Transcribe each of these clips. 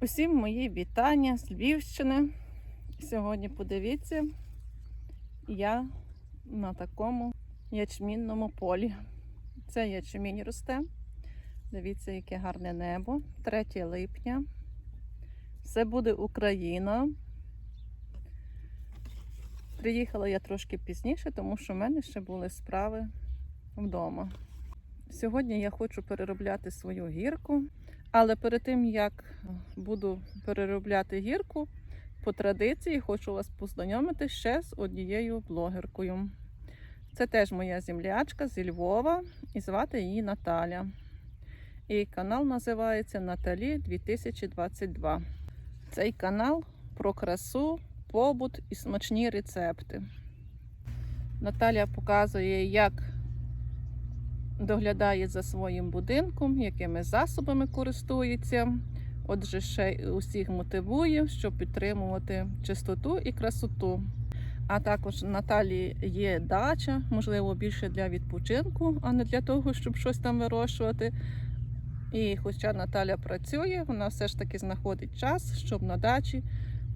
Усім мої вітання з Львівщини. Сьогодні подивіться, я на такому ячмінному полі. Це ячмінь росте. Дивіться, яке гарне небо. 3 липня. Все буде Україна. Приїхала я трошки пізніше, тому що в мене ще були справи вдома. Сьогодні я хочу переробляти свою гірку. Але перед тим як буду переробляти гірку, по традиції хочу вас познайомити ще з однією блогеркою. Це теж моя землячка зі Львова, і звати її Наталя. І канал називається Наталі 2022. Цей канал про красу, побут і смачні рецепти. Наталя показує, як доглядає за своїм будинком, якими засобами користується. Отже, ще усіх мотивує, щоб підтримувати чистоту і красоту. А також Наталі є дача, можливо, більше для відпочинку, а не для того, щоб щось там вирощувати. І хоча Наталя працює, вона все ж таки знаходить час, щоб на дачі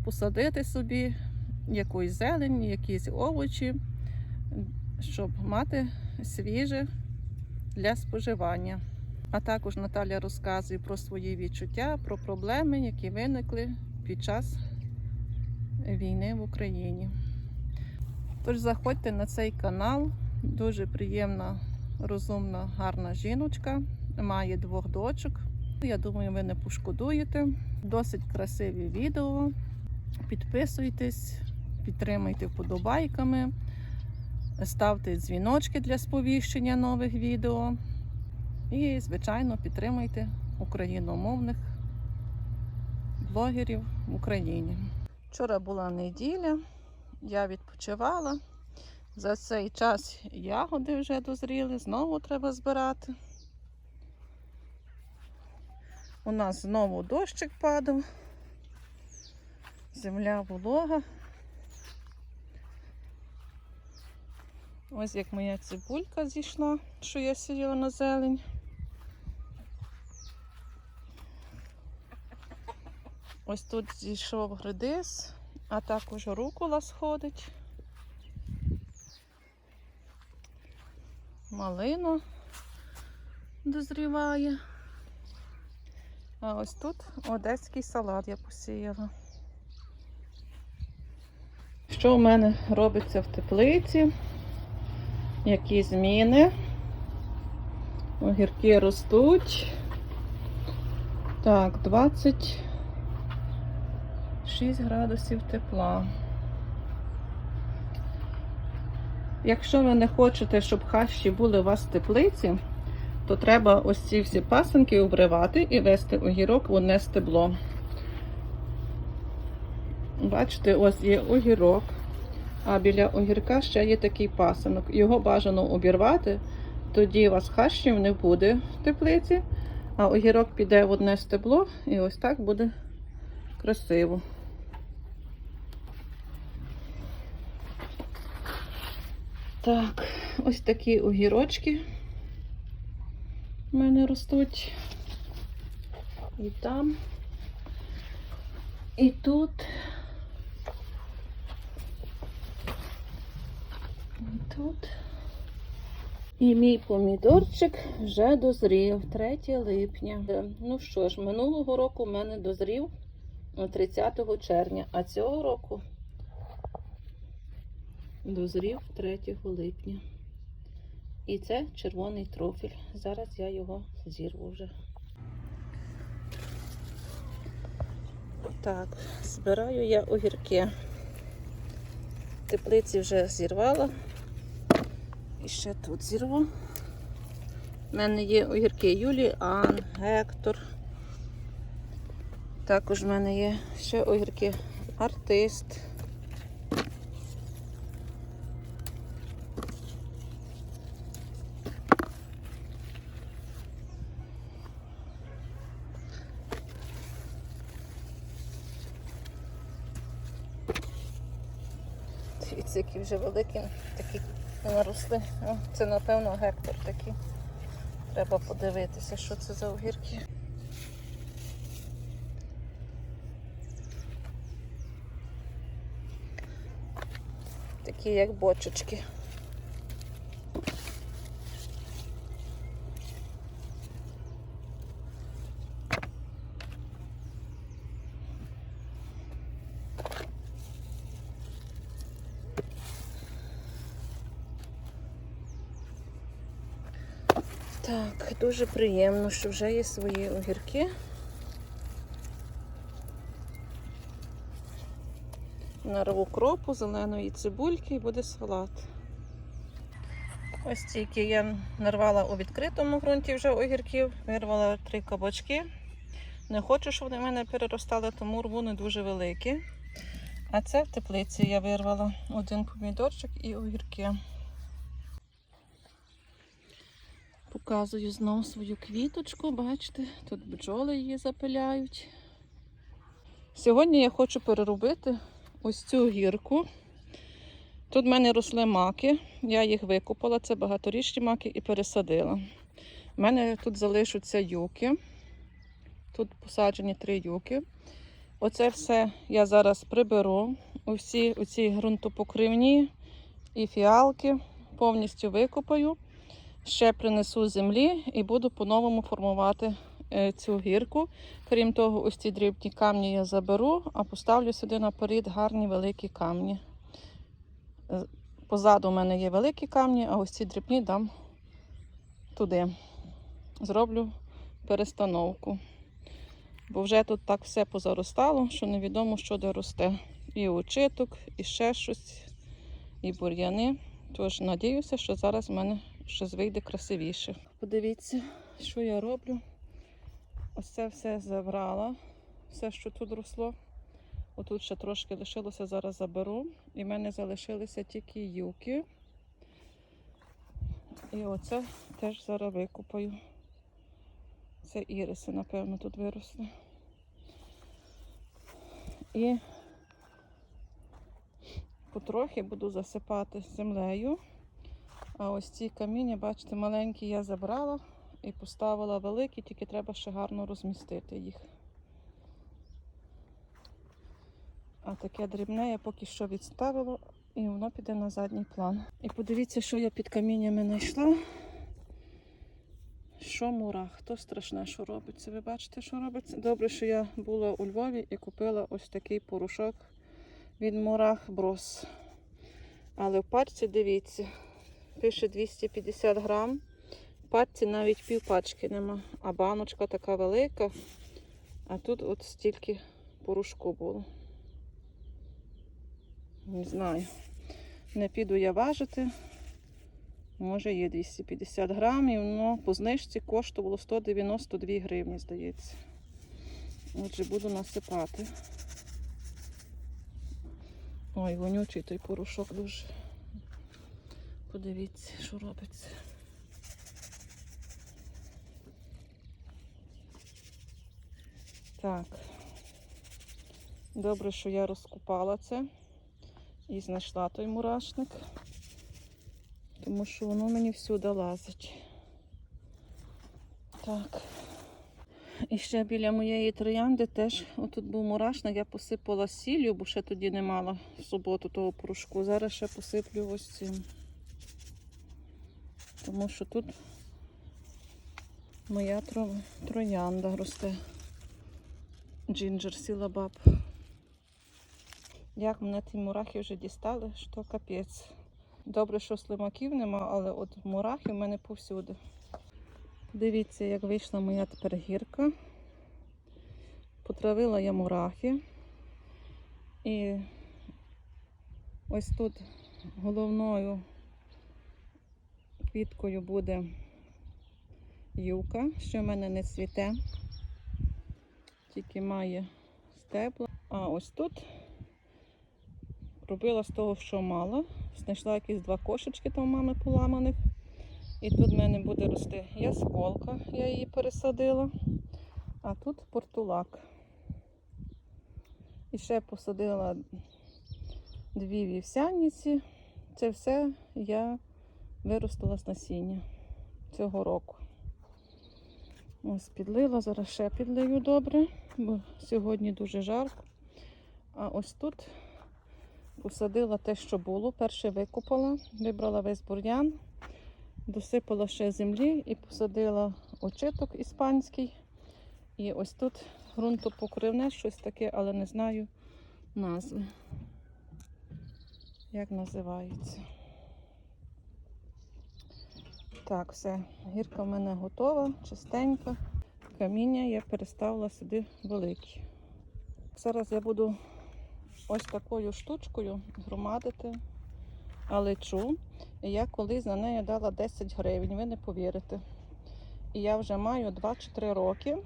посадити собі якусь зелень, якісь овочі, щоб мати свіже для споживання. А також Наталя розказує про свої відчуття, про проблеми, які виникли під час війни в Україні. Тож заходьте на цей канал. Дуже приємна, розумна, гарна жіночка. Має двох дочок. Я думаю, ви не пошкодуєте. Досить красиві відео. Підписуйтесь, підтримуйте вподобайками. Ставте дзвіночки для сповіщення нових відео. І, звичайно, підтримуйте україномовних блогерів в Україні. Вчора була неділя, я відпочивала. За цей час ягоди вже дозріли, знову треба збирати. У нас знову дощик падав, земля волога. Ось як моя цибулька зійшла, що я сіяла на зелень. Ось тут зійшов гридис, а також рукола сходить. Малина дозріває. А ось тут одеський салат я посіяла. Що в мене робиться в теплиці? Які зміни? Огірки ростуть. Так, 26 градусів тепла. Якщо ви не хочете, щоб хащі були у вас в теплиці, то треба ось ці всі пасенки обривати і вести огірок в одне стебло. Бачите, ось є огірок. А біля огірка ще є такий пасинок. Його бажано обірвати, тоді у вас хащів не буде в теплиці, а огірок піде в одне стебло і ось так буде красиво. Так, ось такі огірочки в мене ростуть. І там, і тут. Тут. І мій помідорчик вже дозрів 3 липня. Ну що ж, минулого року в мене дозрів 30 червня, а цього року дозрів 3 липня. І це червоний трофіль. Зараз я його зірву вже. Так, збираю я огірки. Теплиці вже зірвала. І ще тут зірву. У мене є огірки Юліан, Гектор. Також в мене є ще огірки артист. Дивіться, які вже великі, такі не наросли. О, Це, напевно, гектар такий. Треба подивитися, що це за огірки. Такі як бочечки. Дуже приємно, що вже є свої огірки. Нарву кропу, зеленої цибульки і буде салат. Ось тільки я нарвала у відкритому ґрунті вже огірків, вирвала три кабачки. Не хочу, щоб вони в мене переростали, тому рву не дуже великі. А це в теплиці я вирвала один помідорчик і огірки. Показую знову свою квіточку, бачите, тут бджоли її запиляють. Сьогодні я хочу переробити ось цю гірку. Тут в мене росли маки, я їх викопала, це багаторічні маки і пересадила. У мене тут залишаться юки. Тут посаджені три юки. Оце все я зараз приберу. Усі оці ґрунтопокривні і фіалки повністю викопаю. Ще принесу землі і буду по-новому формувати е, цю гірку. Крім того, ось ці дрібні камні я заберу, а поставлю сюди наперед гарні великі камні. Е, Позаду у мене є великі камні, а ось ці дрібні дам туди. Зроблю перестановку. Бо вже тут так все позаростало, що невідомо, що де росте. І очиток, і ще щось, і бур'яни. Тож надіюся, що зараз в мене щось вийде красивіше. Подивіться, що я роблю. Ось це все забрала, все, що тут росло. Отут ще трошки лишилося, зараз заберу. І в мене залишилися тільки юки. І оце теж зараз викупаю. Це іриси, напевно, тут виросли. І потрохи буду засипати землею. А ось ці каміння, бачите, маленькі я забрала і поставила великі, тільки треба ще гарно розмістити їх. А таке дрібне я поки що відставила і воно піде на задній план. І подивіться, що я під каміннями знайшла. Що мурах, то страшне, що робиться. Ви бачите, що робиться? Добре, що я була у Львові і купила ось такий порошок від мурах брос. Але в парці дивіться, пише 250 грам. В парці навіть пів пачки нема. А баночка така велика. А тут от стільки порошку було. Не знаю. Не піду я важити. Може є 250 грамів, але по знижці коштувало 192 гривні, здається. Отже, буду насипати. Ой, вонючий той порошок дуже. Подивіться, що робиться. Так. Добре, що я розкупала це і знайшла той мурашник тому що воно мені всюди лазить. Так. І ще біля моєї троянди теж отут був мурашник, я посипала сіллю, бо ще тоді не мала в суботу того порошку. Зараз ще посиплю ось цим. Тому що тут моя тро... троянда росте. Джинджер сілабаб. Як мене ті мурахи вже дістали, що капець. Добре, що слимаків нема, але от мурахи в мене повсюди. Дивіться, як вийшла моя тепер гірка. Потравила я мурахи. І ось тут головною квіткою буде юка, що в мене не цвіте, тільки має стебла. А ось тут робила з того, що мала. Знайшла якісь два кошечки там у мами поламаних. І тут в мене буде рости ясколка, я її пересадила. А тут портулак. І ще посадила дві вівсяниці. Це все я виростила з насіння цього року. Ось підлила, зараз ще підлию добре, бо сьогодні дуже жарко. А ось тут Посадила те, що було. Перше викопала, вибрала весь бур'ян, досипала ще землі і посадила очиток іспанський. І ось тут ґрунтопокривне, щось таке, але не знаю назви. Як називається. Так, все, гірка в мене готова, чистенька. Каміння я переставила сюди великі. Зараз я буду ось такою штучкою громадити алечу. І я колись за нею дала 10 гривень, ви не повірите. І я вже маю 2 чи 3 роки.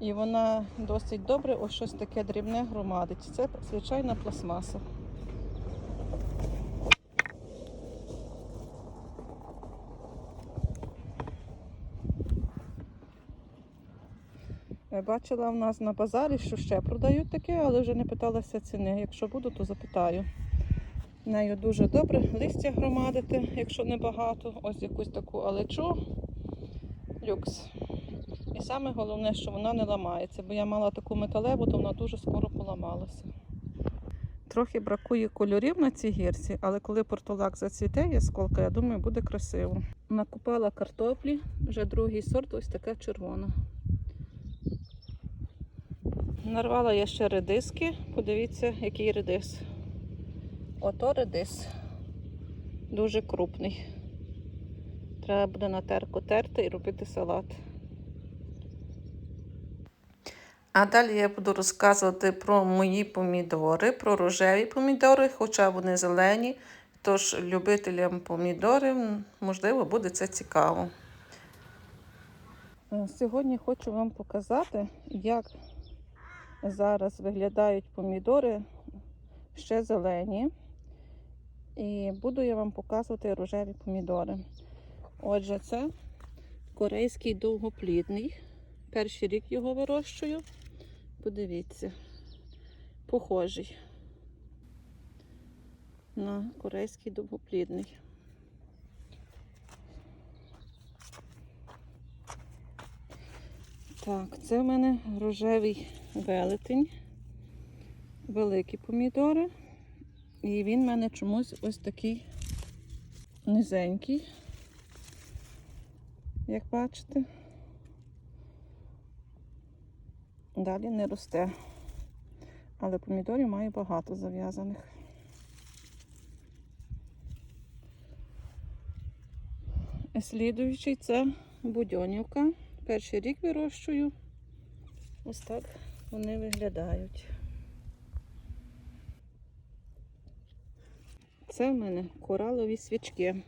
І вона досить добре, ось щось таке дрібне громадить. Це звичайна пластмаса. Я бачила в нас на базарі, що ще продають таке, але вже не питалася ціни. Якщо буду, то запитаю. Нею дуже добре листя громадити, якщо небагато. Ось якусь таку алечу. Люкс. І саме головне, що вона не ламається, бо я мала таку металеву, то вона дуже скоро поламалася. Трохи бракує кольорів на цій гірці, але коли портулак зацвіте, ясколка, я думаю, буде красиво. Накупала картоплі, вже другий сорт, ось така червона. Нарвала я ще редиски. Подивіться, який редис. Ото редис. Дуже крупний. Треба буде на терку терти і робити салат. А далі я буду розказувати про мої помідори, про рожеві помідори, хоча вони зелені. Тож любителям помідорів, можливо, буде це цікаво. Е, Сьогодні хочу вам показати, як зараз виглядають помідори ще зелені. І буду я вам показувати рожеві помідори. Отже, це корейський довгоплідний. Перший рік його вирощую. Подивіться, похожий на корейський довгоплідний. Так, це в мене рожевий велетень, великі помідори. І він в мене чомусь ось такий низенький, як бачите. Далі не росте. Але помідорів має багато зав'язаних. Слідуючий це будьонівка. Перший рік вирощую. Ось так вони виглядають. Це в мене коралові свічки.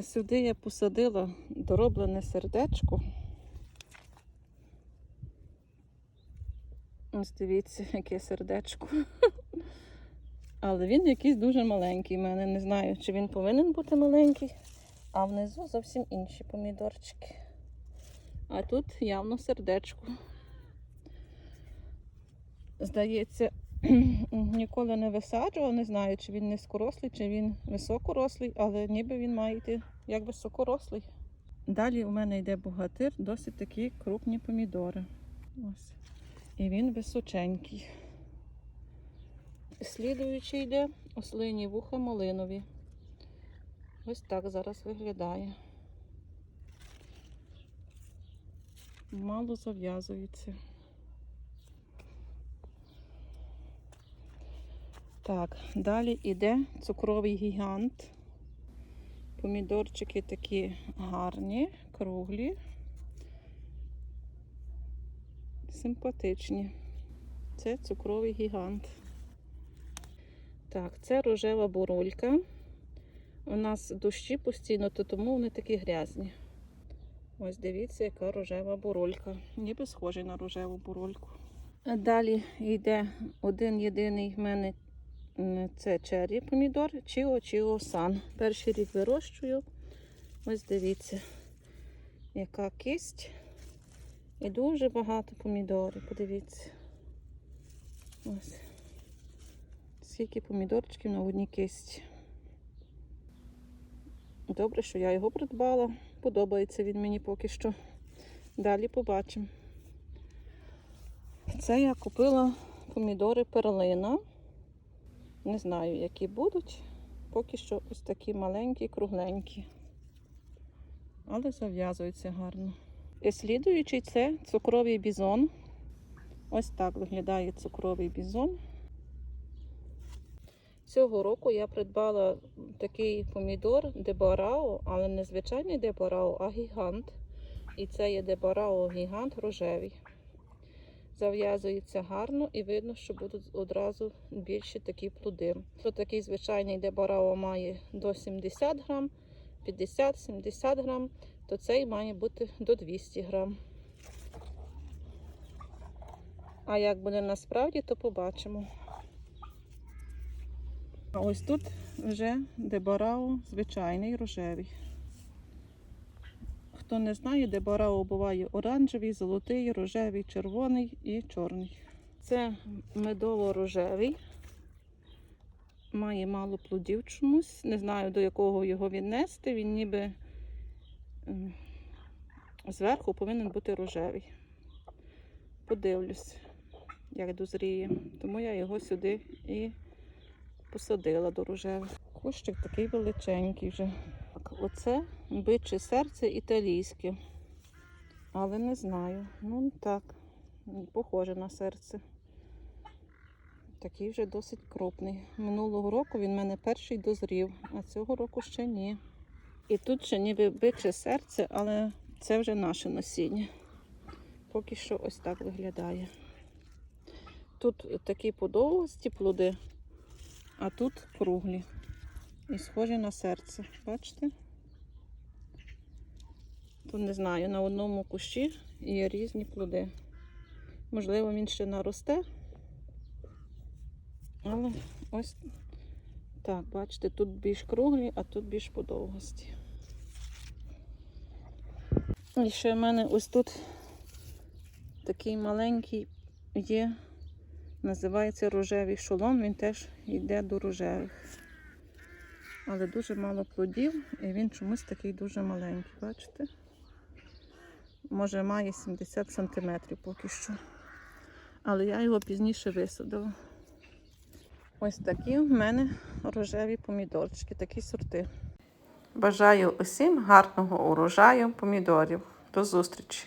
Сюди я посадила дороблене сердечко. Ось дивіться, яке сердечко. Але він якийсь дуже маленький. в мене не знаю, чи він повинен бути маленький, а внизу зовсім інші помідорчики. А тут явно сердечко. Здається, ніколи не висаджував, не знаю, чи він низькорослий, чи він високорослий, але ніби він має йти як високорослий. Далі у мене йде богатир, досить такі крупні помідори. Ось. І він височенький. Слідуючий йде ослині вуха малинові. Ось так зараз виглядає. Мало зав'язується. Так, далі йде цукровий гігант. Помідорчики такі гарні, круглі, симпатичні. Це цукровий гігант. Так, це рожева бурулька. У нас дощі постійно, то тому вони такі грязні. Ось дивіться, яка рожева бурулька. Ніби схожий на рожеву бурульку. А Далі йде один єдиний в мене це чері помідор, Чіо Чіо Сан. Перший рік вирощую. Ось дивіться, яка кисть. І дуже багато помідорів. Подивіться. Ось. Скільки помідорчиків на одній кисті. Добре, що я його придбала. Подобається він мені поки що. Далі побачимо. Це я купила помідори перлина. Не знаю, які будуть. Поки що ось такі маленькі, кругленькі. Але зав'язуються гарно. І слідуючий це цукровий бізон. Ось так виглядає цукровий бізон. Цього року я придбала такий помідор дебарао, але не звичайний дебарао, а гігант. І це є дебарао гігант рожевий. Зав'язується гарно і видно, що будуть одразу більші такі плоди. То такий звичайний дебарао має до 70 грам, 50-70 грам, то цей має бути до 200 грам. А як буде насправді, то побачимо. А ось тут вже дебарао звичайний рожевий. Хто не знає, дебарао буває оранжевий, золотий, рожевий, червоний і чорний. Це медово-рожевий. Має мало плодів чомусь. Не знаю, до якого його віднести. Він ніби ем, зверху повинен бути рожевий. Подивлюсь, як дозріє. Тому я його сюди і посадила до рожевих. Кущик такий величенький вже. Так, Оце биче серце італійське. Але не знаю. Ну так, похоже на серце. Такий вже досить крупний. Минулого року він в мене перший дозрів, а цього року ще ні. І тут ще ніби биче серце, але це вже наше насіння. Поки що ось так виглядає. Тут такі подовгості плоди, а тут круглі. І схожі на серце. Бачите? Тут не знаю, на одному кущі є різні плоди. Можливо, він ще наросте. Але ось так, бачите, тут більш круглі, а тут більш подовгості. І ще в мене ось тут такий маленький є, називається рожевий шолом, він теж йде до рожевих. Але дуже мало плодів, і він чомусь такий дуже маленький, бачите? Може має 70 см поки що. Але я його пізніше висадила. Ось такі в мене рожеві помідорчики, такі сорти. Бажаю усім гарного урожаю помідорів. До зустрічі!